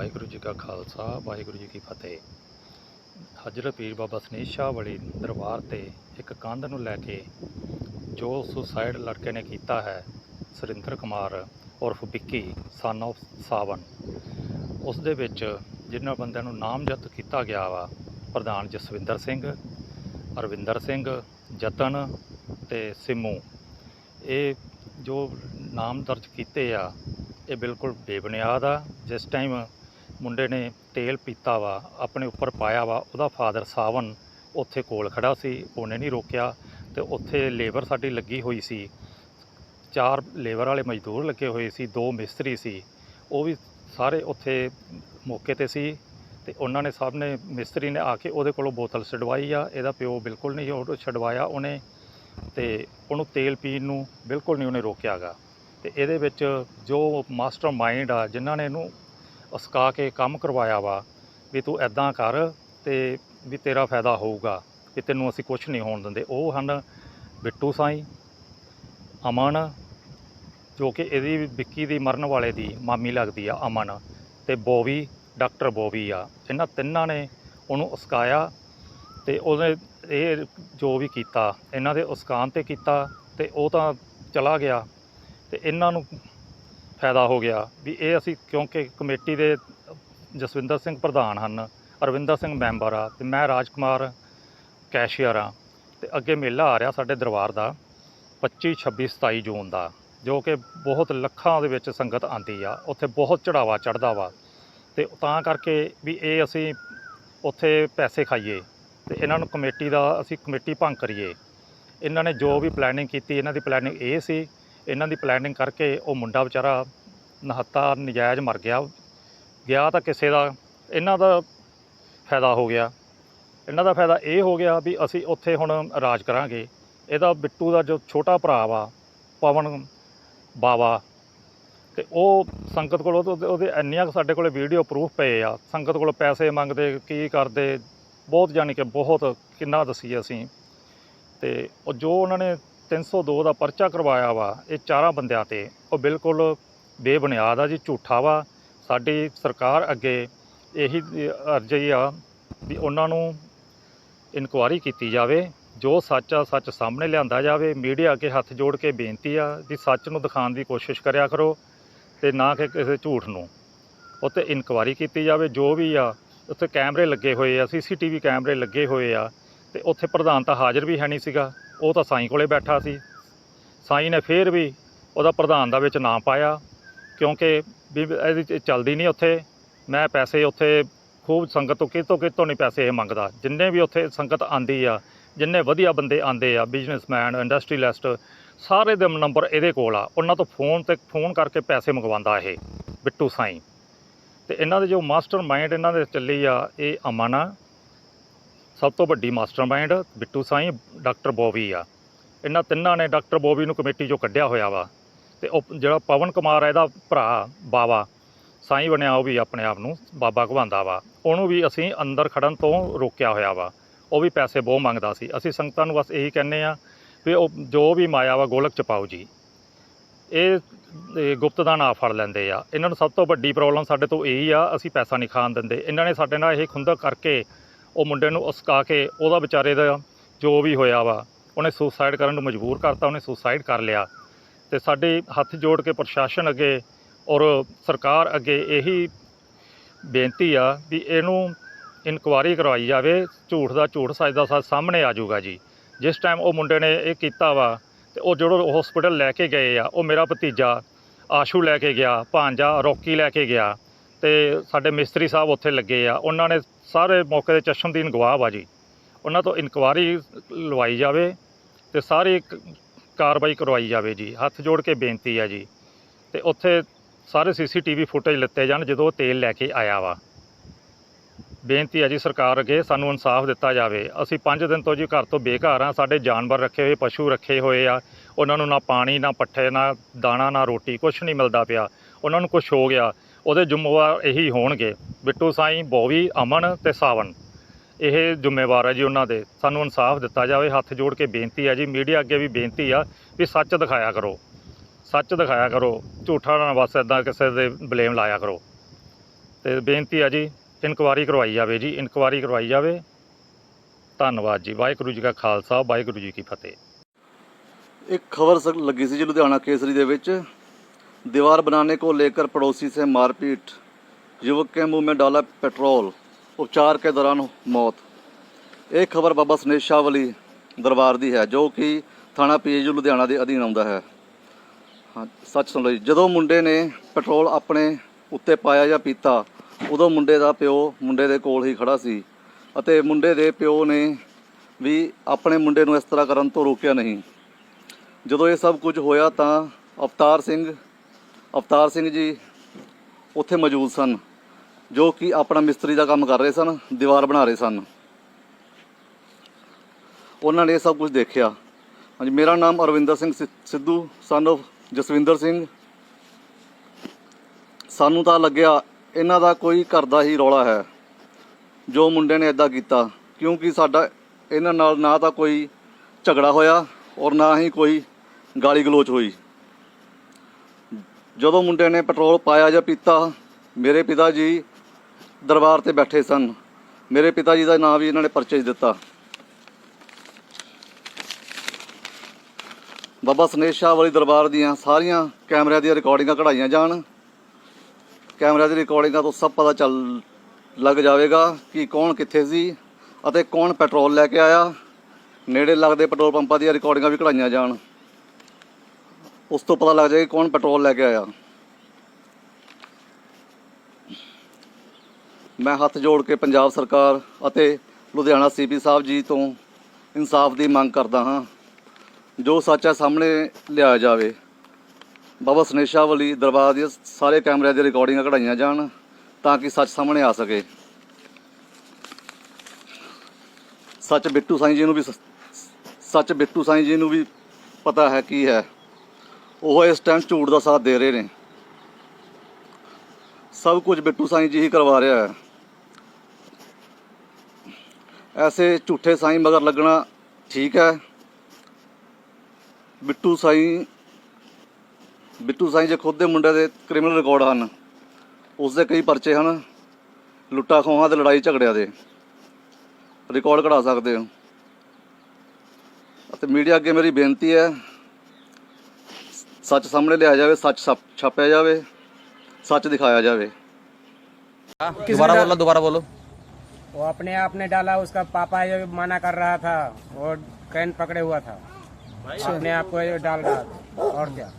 ਵਾਹਿਗੁਰੂ ਜੀ ਕਾ ਖਾਲਸਾ, ਵਾਹਿਗੁਰੂ ਜੀ ਕੀ ਫਤਿਹ। ਹਜ਼ਰਤ ਪੀਰ ਬਾਬਾ ਸਨੇਹ ਸ਼ਾਹ ਵਾਲੀ ਦਰਬਾਰ ਤੇ ਇੱਕ ਕੰਧ ਨੂੰ ਲੈ ਕੇ ਜੋ ਸੁਸਾਈਡ ਲੜਕੇ ਨੇ ਕੀਤਾ ਹੈ, ਸੁਰਿੰਦਰ ਕੁਮਾਰ ਉਰਫ ਵਿੱਕੀ ਸਨ of ਸਾਵਨ। ਉਸ ਦੇ ਵਿੱਚ ਜਿਨ੍ਹਾਂ ਬੰਦਿਆਂ ਨੂੰ ਨਾਮਜ਼ਦ ਕੀਤਾ ਗਿਆ ਵਾ, ਪ੍ਰਧਾਨ ਜਸਵਿੰਦਰ ਸਿੰਘ, ਅਰਵਿੰਦਰ ਸਿੰਘ, ਜਤਨ ਤੇ ਸਿੰਮੂ। ਇਹ ਜੋ ਨਾਮ ਦਰਜ ਕੀਤੇ ਆ, ਇਹ ਬਿਲਕੁਲ ਬੇਬੁਨਿਆਦ ਆ। ਜਿਸ ਟਾਈਮ ਮੁੰਡੇ ਨੇ ਤੇਲ ਪੀਤਾ ਵਾ, ਆਪਣੇ ਉੱਪਰ ਪਾਇਆ ਵਾ, ਉਹਦਾ ਫਾਦਰ ਸਾਵਨ ਉੱਥੇ ਕੋਲ ਖੜਾ ਸੀ, ਉਹਨੇ ਨਹੀਂ ਰੋਕਿਆ ਤੇ ਉੱਥੇ ਲੇਬਰ ਸਾਡੀ ਲੱਗੀ ਹੋਈ ਸੀ। ਚਾਰ ਲੇਬਰ ਵਾਲੇ ਮਜ਼ਦੂਰ ਲੱਗੇ ਹੋਏ ਸੀ, ਦੋ ਮਿਸਤਰੀ ਸੀ, ਉਹ ਵੀ ਸਾਰੇ ਉੱਥੇ ਮੌਕੇ ਤੇ ਸੀ ਤੇ ਉਹਨਾਂ ਨੇ ਸਭ ਨੇ ਮਿਸਤਰੀ ਨੇ ਆ ਕੇ ਉਹਦੇ ਕੋਲੋਂ ਬੋਤਲ ਛਡਵਾਈ ਆ, ਇਹਦਾ ਪਿਓ ਬਿਲਕੁਲ ਨਹੀਂ ਉਹ ਛਡਵਾਇਆ ਉਹਨੇ ਤੇ ਉਹਨੂੰ ਤੇਲ ਪੀਣ ਨੂੰ ਬਿਲਕੁਲ ਨਹੀਂ ਉਹਨੇ ਰੋਕਿਆਗਾ। ਤੇ ਇਹਦੇ ਵਿੱਚ ਜੋ ਮਾਸਟਰ ਮਾਈਂਡ ਆ, ਜਿਨ੍ਹਾਂ ਨੇ ਇਹਨੂੰ ਉਸਕਾ ਕੇ ਕੰਮ ਕਰਵਾਇਆ ਵਾ, ਵੀ ਤੂੰ ਐਦਾਂ ਕਰ ਤੇ ਵੀ ਤੇਰਾ ਫਾਇਦਾ ਹੋਊਗਾ, ਵੀ ਤੈਨੂੰ ਅਸੀਂ ਕੁਝ ਨਹੀਂ ਹੋਣ ਦਿੰਦੇ। ਉਹ ਹਨ ਬਿੱਟੂ ਸਾਈ, ਅਮਨ, ਜੋ ਕਿ ਇਹਦੀ ਵਿੱਕੀ ਦੀ ਮਰਨ ਵਾਲੇ ਦੀ ਮਾਮੀ ਲੱਗਦੀ ਆ, ਅਮਨ ਤੇ ਬੋਵੀ, ਡਾਕਟਰ ਬੋਵੀ ਆ। ਇਹਨਾਂ ਤਿੰਨਾਂ ਨੇ ਉਹਨੂੰ ਉਸਕਾਇਆ ਤੇ ਉਹਨੇ ਇਹ ਜੋ ਵੀ ਕੀਤਾ, ਇਹਨਾਂ ਦੇ ਉਸਕਾਨ ਤੇ ਕੀਤਾ ਤੇ ਉਹ ਤਾਂ ਚਲਾ ਗਿਆ ਤੇ ਇਹਨਾਂ ਨੂੰ ਫਾਇਦਾ ਹੋ ਗਿਆ ਵੀ ਇਹ ਅਸੀਂ ਕਿਉਂਕਿ ਕਮੇਟੀ ਦੇ ਜਸਵਿੰਦਰ ਸਿੰਘ ਪ੍ਰਧਾਨ ਹਨ, ਅਰਵਿੰਦਰ ਸਿੰਘ ਮੈਂਬਰ ਆ ਤੇ ਮੈਂ ਰਾਜਕੁਮਾਰ ਕੈਸ਼ੀਅਰ ਆ ਤੇ ਅੱਗੇ ਮੇਲਾ ਆ ਰਿਹਾ ਸਾਡੇ ਦਰਬਾਰ ਦਾ 25 26 27 ਜੂਨ ਦਾ, ਜੋ ਕਿ ਬਹੁਤ ਲੱਖਾਂ ਦੇ ਵਿੱਚ ਸੰਗਤ ਆਂਦੀ ਆ, ਉੱਥੇ ਬਹੁਤ ਚੜਾਵਾ ਚੜਦਾ ਵਾ ਤੇ ਤਾਂ ਕਰਕੇ ਵੀ ਇਹ ਅਸੀਂ ਉੱਥੇ ਪੈਸੇ ਖਾਈਏ ਤੇ ਇਹਨਾਂ ਨੂੰ ਕਮੇਟੀ ਦਾ ਅਸੀਂ ਕਮੇਟੀ ਭੰਗ ਕਰੀਏ। ਇਹਨਾਂ ਨੇ ਜੋ ਵੀ ਪਲੈਨਿੰਗ ਕੀਤੀ, ਇਹਨਾਂ ਦੀ ਪਲੈਨਿੰਗ ਇਹ ਸੀ ਇਹਨਾਂ ਦੀ ਪਲੈਨਿੰਗ ਕਰਕੇ ਉਹ ਮੁੰਡਾ ਵਿਚਾਰਾ ਨਹੱਤਾ, ਨਜਾਇਜ਼ ਮਰ ਗਿਆ। ਗਿਆ ਤਾਂ ਕਿਸੇ ਦਾ, ਇਹਨਾਂ ਦਾ ਫਾਇਦਾ ਹੋ ਗਿਆ। ਇਹਨਾਂ ਦਾ ਫਾਇਦਾ ਇਹ ਹੋ ਗਿਆ ਵੀ ਅਸੀਂ ਉੱਥੇ ਹੁਣ ਰਾਜ ਕਰਾਂਗੇ। ਇਹਦਾ ਬਿੱਟੂ ਦਾ ਜੋ ਛੋਟਾ ਭਰਾ ਵਾ, ਪਵਨ ਬਾਵਾ, ਤੇ ਉਹ ਸੰਗਤ ਕੋਲ ਉਹਦੇ ਇੰਨੀਆਂ ਕੁ ਸਾਡੇ ਕੋਲੇ ਵੀਡੀਓ ਪ੍ਰੂਫ ਪਏ ਆ। ਸੰਗਤ ਕੋਲ ਪੈਸੇ ਮੰਗਦੇ, ਕੀ ਕਰਦੇ, ਬਹੁਤ ਜਾਣੀ ਕਿ ਬਹੁਤ ਕਿੰਨਾ ਦਸੀਏ ਅਸੀਂ। ਤੇ ਉਹ ਜੋ ਉਹਨਾਂ ਨੇ 302 ਦਾ ਪਰਚਾ ਕਰਵਾਇਆ ਵਾ, ਇਹ ਚਾਰਾਂ ਬੰਦਿਆਂ ਤੇ। ਉਹ ਬਿਲਕੁਲ ਬੇਬੁਨਿਆਦ ਆ ਜੀ, ਝੂਠਾ ਵਾ। ਸਾਡੀ ਸਰਕਾਰ ਅੱਗੇ ਇਹੀ ਅਰਜ਼ੀ ਆ ਵੀ ਉਹਨਾਂ ਨੂੰ ਇਨਕੁਆਰੀ ਕੀਤੀ ਜਾਵੇ, ਜੋ ਸੱਚ ਆ, ਸੱਚ ਸਾਹਮਣੇ ਲਿਆਂਦਾ ਜਾਵੇ। ਮੀਡੀਆ ਅੱਗੇ ਹੱਥ ਜੋੜ ਕੇ ਬੇਨਤੀ ਆ ਵੀ ਸੱਚ ਨੂੰ ਦਿਖਾਉਣ ਦੀ ਕੋਸ਼ਿਸ਼ ਕਰਿਆ ਕਰੋ ਤੇ ਨਾ ਕਿ ਕਿਸੇ ਝੂਠ ਨੂੰ। ਉੱਤੇ ਇਨਕੁਆਰੀ ਕੀਤੀ ਜਾਵੇ, ਜੋ ਵੀ ਆ, ਉੱਥੇ ਕੈਮਰੇ ਲੱਗੇ ਹੋਏ ਆ, ਸੀਸੀਟੀਵੀ ਕੈਮਰੇ ਲੱਗੇ ਹੋਏ ਆ ਤੇ ਉੱਥੇ ਪ੍ਰਧਾਨ ਤਾਂ ਹਾਜ਼ਰ ਵੀ ਹੈ ਨਹੀਂ ਸੀਗਾ। ਉਹ ਤਾਂ ਸਾਈਂ ਕੋਲੇ ਬੈਠਾ ਸੀ। ਸਾਈਂ ਨੇ ਫੇਰ ਵੀ ਉਹਦਾ ਪ੍ਰਧਾਨ ਦਾ ਵਿੱਚ ਨਾਂ ਪਾਇਆ, ਕਿਉਂਕਿ ਵੀ ਇਹਦੀ ਚ- ਚੱਲਦੀ ਨਹੀਂ ਉੱਥੇ। ਮੈਂ ਪੈਸੇ ਉੱਥੇ ਖੂਬ ਸੰਗਤ ਤੋਂ ਕਿਤੋਂ ਕਿਤੋਂ ਨਹੀਂ ਪੈਸੇ ਇਹ ਮੰਗਦਾ। ਜਿੰਨੇ ਵੀ ਉੱਥੇ ਸੰਗਤ ਆਂਦੀ ਆ, ਜਿੰਨੇ ਵਧੀਆ ਬੰਦੇ ਆਂਦੇ ਆ ਬਿਜ਼ਨਸਮੈਨ ਇੰਡਸਟਰੀਲਿਸਟ ਸਾਰੇ ਦੇ ਨੰਬਰ ਇਹਦੇ ਕੋਲ ਆ। ਉਹਨਾਂ ਤੋਂ ਫੋਨ ਤੇ ਫੋਨ ਕਰਕੇ ਪੈਸੇ ਮੰਗਵਾਉਂਦਾ ਇਹ ਬਿੱਟੂ ਸਾਈਂ। ਤੇ ਇਹਨਾਂ ਦੇ ਜੋ ਮਾਸਟਰ ਮਾਈਂਡ ਇਹਨਾਂ ਦੇ ਚੱਲੀ ਆ, ਇਹ ਅਮਨ ਆ। ਸਭ ਤੋਂ ਵੱਡੀ ਮਾਸਟਰ ਮਾਈਂਡ ਬਿੱਟੂ ਸਾਈਂ, ਡਾਕਟਰ ਬੋਵੀ ਆ। ਇਹਨਾਂ ਤਿੰਨਾਂ ਨੇ ਡਾਕਟਰ ਬੋਵੀ ਨੂੰ ਕਮੇਟੀ ਚੋਂ ਕੱਢਿਆ ਹੋਇਆ ਵਾ ਤੇ ਉਹ ਜਿਹੜਾ ਪਵਨ ਕੁਮਾਰ ਆ, ਇਹਦਾ ਭਰਾ ਬਾਵਾ, ਸਾਈਂ ਬਣਿਆ ਉਹ ਵੀ ਆਪਣੇ ਆਪ ਨੂੰ ਬਾਬਾ ਘਵਾਉਂਦਾ ਵਾ। ਉਹਨੂੰ ਵੀ ਅਸੀਂ ਅੰਦਰ ਖੜਨ ਤੋਂ ਰੋਕਿਆ ਹੋਇਆ ਵਾ। ਉਹ ਵੀ ਪੈਸੇ ਬਹੁਤ ਮੰਗਦਾ ਸੀ। ਅਸੀਂ ਸੰਗਤਾਂ ਨੂੰ ਬਸ ਇਹੀ ਕਹਿੰਨੇ ਆ ਵੀ ਉਹ ਜੋ ਵੀ ਮਾਇਆ ਵਾ ਗੋਲਕ ਚ ਪਾਓ ਜੀ। ਇਹ ਇਹ ਗੁਪਤ ਦਾ ਨਾਂ ਫੜ ਲੈਂਦੇ ਆ। ਇਹਨਾਂ ਨੂੰ ਸਭ ਤੋਂ ਵੱਡੀ ਪ੍ਰੋਬਲਮ ਸਾਡੇ ਤੋਂ ਇਹੀ ਆ, ਅਸੀਂ ਪੈਸਾ ਨਹੀਂ ਖਾਣ ਦਿੰਦੇ। ਇਹਨਾਂ ਨੇ ਸਾਡੇ ਨਾਲ ਇਹ ਖੁੰਦਕ ਕਰਕੇ ਉਹ ਮੁੰਡੇ ਨੂੰ ਉਸਕਾ ਕੇ ਉਹਦਾ ਵਿਚਾਰੇ ਦਾ ਜੋ ਵੀ ਹੋਇਆ ਵਾ, ਉਹਨੇ ਸੁਸਾਈਡ ਕਰਨ ਨੂੰ ਮਜਬੂਰ ਕਰਤਾ, ਉਹਨੇ ਸੁਸਾਈਡ ਕਰ ਲਿਆ। ਤੇ ਸਾਡੇ ਹੱਥ ਜੋੜ ਕੇ ਪ੍ਰਸ਼ਾਸਨ ਅੱਗੇ ਔਰ ਸਰਕਾਰ ਅੱਗੇ ਇਹੀ ਬੇਨਤੀ ਆ ਵੀ ਇਹਨੂੰ ਇਨਕੁਆਰੀ ਕਰਵਾਈ ਜਾਵੇ, ਝੂਠ ਦਾ ਝੂਠ ਸੱਚ ਦਾ ਸੱਚ ਸਾਹਮਣੇ ਆ ਜਾਊਗਾ ਜੀ। ਜਿਸ ਟਾਈਮ ਉਹ ਮੁੰਡੇ ਨੇ ਇਹ ਕੀਤਾ ਵਾ, ਤੇ ਉਹ ਜਦੋਂ ਹਸਪੀਟਲ ਲੈ ਕੇ ਗਏ ਆ, ਉਹ ਮੇਰਾ ਭਤੀਜਾ ਆਸ਼ੂ ਲੈ ਕੇ ਗਿਆ ਭਾਂਜਾ ਰੋਕੀ ਲੈ ਕੇ ਗਿਆ ਤੇ ਸਾਡੇ ਮਿਸਤਰੀ ਸਾਹਿਬ ਉੱਥੇ ਲੱਗੇ ਆ। ਉਹਨਾਂ ਨੇ ਸਾਰੇ ਮੌਕੇ ਦੇ ਚਸ਼ਮਦੀਨ ਗਵਾਹ ਵਾ ਜੀ। ਉਹਨਾਂ ਤੋਂ ਇਨਕੁਆਰੀ ਲਵਾਈ ਜਾਵੇ ਤੇ ਸਾਰੀ ਕਾਰਵਾਈ ਕਰਵਾਈ ਜਾਵੇ ਜੀ। ਹੱਥ ਜੋੜ ਕੇ ਬੇਨਤੀ ਆ ਜੀ। ਤੇ ਉੱਥੇ ਸਾਰੇ ਸੀਸੀਟੀਵੀ ਫੁਟੇਜ ਲਿੱਤੇ ਜਾਣ ਜਦੋਂ ਤੇਲ ਲੈ ਕੇ ਆਇਆ ਵਾ। ਬੇਨਤੀ ਹੈ ਜੀ ਸਰਕਾਰ ਅੱਗੇ ਸਾਨੂੰ ਇਨਸਾਫ ਦਿੱਤਾ ਜਾਵੇ। ਅਸੀਂ 5 ਦਿਨ ਤੋਂ ਜੀ ਘਰ ਤੋਂ ਬੇਘਰ ਆ। ਸਾਡੇ ਜਾਨਵਰ ਰੱਖੇ ਹੋਏ, ਪਸ਼ੂ ਰੱਖੇ ਹੋਏ ਆ। ਉਹਨਾਂ ਨੂੰ ਨਾ ਪਾਣੀ, ਨਾ ਪੱਠੇ, ਨਾ ਦਾਣਾ, ਨਾ ਰੋਟੀ ਕੁਝ ਨਹੀਂ ਮਿਲਦਾ ਪਿਆ। ਉਹਨਾਂ ਨੂੰ ਕੁਝ ਹੋ ਗਿਆ। ਉਹਦੇ ਜ਼ਿੰਮੇਵਾਰ ਇਹੀ ਹੋਣਗੇ। ਬਿੱਟੂ ਸਾਈਂ, ਬੋਵੀ, ਅਮਨ ਤੇ ਸਾਵਨ। ਇਹ ਜ਼ਿੰਮੇਵਾਰ ਹੈ ਜੀ ਉਹਨਾਂ ਦੇ। ਸਾਨੂੰ ਇਨਸਾਫ ਦਿੱਤਾ ਜਾਵੇ। ਹੱਥ ਜੋੜ ਕੇ ਬੇਨਤੀ ਹੈ ਜੀ। ਮੀਡੀਆ ਅੱਗੇ ਵੀ ਬੇਨਤੀ ਆ ਵੀ ਸੱਚ ਦਿਖਾਇਆ ਕਰੋ। ਸੱਚ ਦਿਖਾਇਆ ਕਰੋ। ਝੂਠਾ ਨਾ ਬਸ ਇਦਾਂ ਕਿਸੇ ਦੇ ਬਲੇਮ ਲਾਇਆ ਕਰੋ। ਤੇ ਬੇਨਤੀ ਆ ਜੀ, ਇਨਕੁਆਰੀ ਕਰਵਾਈ ਜਾਵੇ ਜੀ। ਇਨਕੁਆਰੀ ਕਰਵਾਈ ਜਾਵੇ। ਧੰਨਵਾਦ ਜੀ। ਵਾਹਿਗੁਰੂ ਜੀ ਕਾ ਖਾਲਸਾ। ਵਾਹਿਗੁਰੂ ਜੀ ਕੀ ਫਤਿਹ। ਇੱਕ ਖਬਰ ਲੱਗੀ ਸੀ ਜੀ ਲੁਧਿਆਣਾ ਕੇਸਰੀ ਦੇ ਵਿੱਚ। दीवार बनाने को लेकर पड़ोसी से मारपीट युवक के मुंह में डाला पेट्रोल उपचार के दौरान मौत ਇਹ ਖਬਰ ਬਾਬਾ ਸਨੇਸ਼ ਸ਼ਾਹ ਵਾਲੀ ਦਰਬਾਰ ਦੀ ਹੈ ਜੋ ਕਿ ਥਾਣਾ ਪੀਏਯੂ ਲੁਧਿਆਣਾ ਦੇ ਅਧੀਨ ਆਉਂਦਾ ਹੈ ਹਾਂ ਸੱਚ ਸੁਣ ਲਓ ਜੀ ਜਦੋਂ ਮੁੰਡੇ ਨੇ ਪੈਟਰੋਲ ਆਪਣੇ ਉੱਤੇ ਪਾਇਆ ਜਾਂ ਪੀਤਾ ਉਦੋਂ ਮੁੰਡੇ ਦਾ ਪਿਓ ਮੁੰਡੇ ਦੇ ਕੋਲ ਹੀ ਖੜਾ ਸੀ ਅਤੇ ਮੁੰਡੇ ਦੇ ਪਿਓ ਨੇ ਵੀ ਆਪਣੇ ਮੁੰਡੇ ਨੂੰ ਇਸ ਤਰ੍ਹਾਂ ਕਰਨ ਤੋਂ ਰੋਕਿਆ ਨਹੀਂ ਜਦੋਂ ਇਹ ਸਭ ਕੁਝ ਹੋਇਆ ਤਾਂ ਅਵਤਾਰ ਸਿੰਘ ਅਵਤਾਰ ਸਿੰਘ ਜੀ ਉੱਥੇ ਮੌਜੂਦ ਸਨ, ਜੋ ਕਿ ਆਪਣਾ ਮਿਸਤਰੀ ਦਾ ਕੰਮ ਕਰ ਰਹੇ ਸਨ, ਦੀਵਾਰ ਬਣਾ ਰਹੇ ਸਨ। ਉਹਨਾਂ ਨੇ ਇਹ ਸਭ ਕੁਝ ਦੇਖਿਆ। ਹਾਂਜੀ, ਮੇਰਾ ਨਾਮ ਅਰਵਿੰਦਰ ਸਿੰਘ ਸਿ- ਸਿੱਧੂ ਸਨ of ਜਸਵਿੰਦਰ ਸਿੰਘ। ਸਾਨੂੰ ਤਾਂ ਲੱਗਿਆ ਇਹਨਾਂ ਦਾ ਕੋਈ ਘਰ ਦਾ ਹੀ ਰੌਲਾ ਹੈ, ਜੋ ਮੁੰਡੇ ਨੇ ਇਦਾਂ ਕੀਤਾ, ਕਿਉਂਕਿ ਸਾਡਾ ਇਹਨਾਂ ਨਾਲ ਨਾ ਤਾਂ ਕੋਈ ਝਗੜਾ ਹੋਇਆ ਔਰ ਨਾ ਹੀ ਕੋਈ ਗਾਲੀ ਗਲੋਚ ਹੋਈ। ਜਦੋਂ ਮੁੰਡੇ ਨੇ ਪੈਟਰੋਲ ਪਾਇਆ ਜਾਂ ਪੀਤਾ, ਮੇਰੇ ਪਿਤਾ ਜੀ ਦਰਬਾਰ ਤੇ ਬੈਠੇ ਸਨ। ਮੇਰੇ ਪਿਤਾ ਜੀ ਦਾ ਨਾਮ ਵੀ ਇਹਨਾਂ ਨੇ ਪਰਚੇਜ਼ ਦਿੱਤਾ। ਬਾਬਾ ਸਨੇਸ਼ ਸ਼ਾਹ ਵਾਲੀ ਦਰਬਾਰ ਦੀਆਂ ਸਾਰੀਆਂ ਕੈਮਰਿਆਂ ਦੀਆਂ ਰਿਕਾਰਡਿੰਗਾਂ ਕਢਾਈਆਂ ਜਾਣ। ਕੈਮਰਿਆਂ ਦੀ ਰਿਕਾਰਡਿੰਗਾਂ ਤੋਂ ਸਭ ਪਤਾ ਚੱਲ, ਲੱਗ ਜਾਵੇਗਾ ਕਿ ਕੌਣ ਕਿੱਥੇ ਸੀ ਅਤੇ ਕੌਣ ਪੈਟਰੋਲ ਲੈ ਕੇ ਆਇਆ। ਨੇੜੇ ਲੱਗਦੇ ਪੈਟਰੋਲ ਪੰਪਾਂ ਦੀਆਂ ਰਿਕਾਰਡਿੰਗਾਂ ਵੀ ਕਢਾਈਆਂ ਜਾਣ। ਉਸ ਤੋਂ ਪਤਾ ਲੱਗ ਜਾਏਗਾ ਕਿ ਕੌਣ ਪੈਟਰੋਲ ਲੈ ਕੇ ਆਇਆ। ਮੈਂ ਹੱਥ ਜੋੜ ਕੇ ਪੰਜਾਬ ਸਰਕਾਰ ਅਤੇ ਲੁਧਿਆਣਾ ਸੀਪੀ ਸਾਹਿਬ ਜੀ ਤੋਂ ਇਨਸਾਫ ਦੀ ਮੰਗ ਕਰਦਾ ਹਾਂ। ਜੋ ਸੱਚ ਹੈ ਸਾਹਮਣੇ ਲਿਆਇਆ ਜਾਵੇ। ਬਾਬਾ ਸਨੇਸ਼ਾ ਵਾਲੀ ਦਰਬਾਰ ਦੀ ਸਾਰੇ ਕੈਮਰਿਆਂ ਦੀ ਰਿਕਾਰਡਿੰਗਾਂ ਕਢਾਈਆਂ ਜਾਣ ਤਾਂ ਕਿ ਸੱਚ ਸਾਹਮਣੇ ਆ ਸਕੇ। ਸੱਚ ਬਿੱਟੂ ਸਾਈਂ ਜੀ ਨੂੰ ਵੀ ਸ- ਸੱਚ ਬਿੱਟੂ ਸਾਈਂ ਜੀ ਨੂੰ ਵੀ ਪਤਾ ਹੈ ਕੀ ਹੈ। ਉਹ ਇਸ ਟਾਈਮ ਝੂਠ ਦਾ ਸਾਥ ਦੇ ਰਹੇ ਨੇ। ਸਭ ਕੁਝ ਬਿੱਟੂ ਸਾਈਂ ਜੀ ਹੀ ਕਰਵਾ ਰਿਹਾ ਹੈ। ਐਸੇ ਝੂਠੇ ਸਾਈਂ ਮਗਰ ਲੱਗਣਾ ਠੀਕ ਹੈ। ਬਿੱਟੂ ਸਾਈਂ ਬਿੱਟੂ ਸਾਈਂ ਜੇ ਖੁਦ ਦੇ ਮੁੰਡੇ ਦੇ ਕ੍ਰਿਮੀਨਲ ਰਿਕਾਰਡ ਹਨ ਉਸ ਦੇ ਕਈ ਪਰਚੇ ਹਨ, ਲੁੱਟਾ ਖੋਹਾਂ ਤੇ ਲੜਾਈ ਝਗੜਿਆਂ ਦੇ। ਰਿਕਾਰਡ ਕਢਾ ਸਕਦੇ ਹੋ। ਅਤੇ ਮੀਡੀਆ ਅੱਗੇ ਮੇਰੀ ਬੇਨਤੀ ਹੈ ਸੱਚ ਸਾਹਮਣੇ ਲਿਆਇਆ ਜਾਵੇ ਸੱਚ ਛਾਪ- ਛਾਪਿਆ ਜਾਵੇ ਸੱਚ ਦਿਖਾਇਆ ਜਾਵੇ दोबारा बोलो दोबारा बोलो वो अपने आप ने डाला उसका पापा जो मना कर रहा था वो कैन पकड़े हुआ था अपने आप को ये डाल रहा था और क्या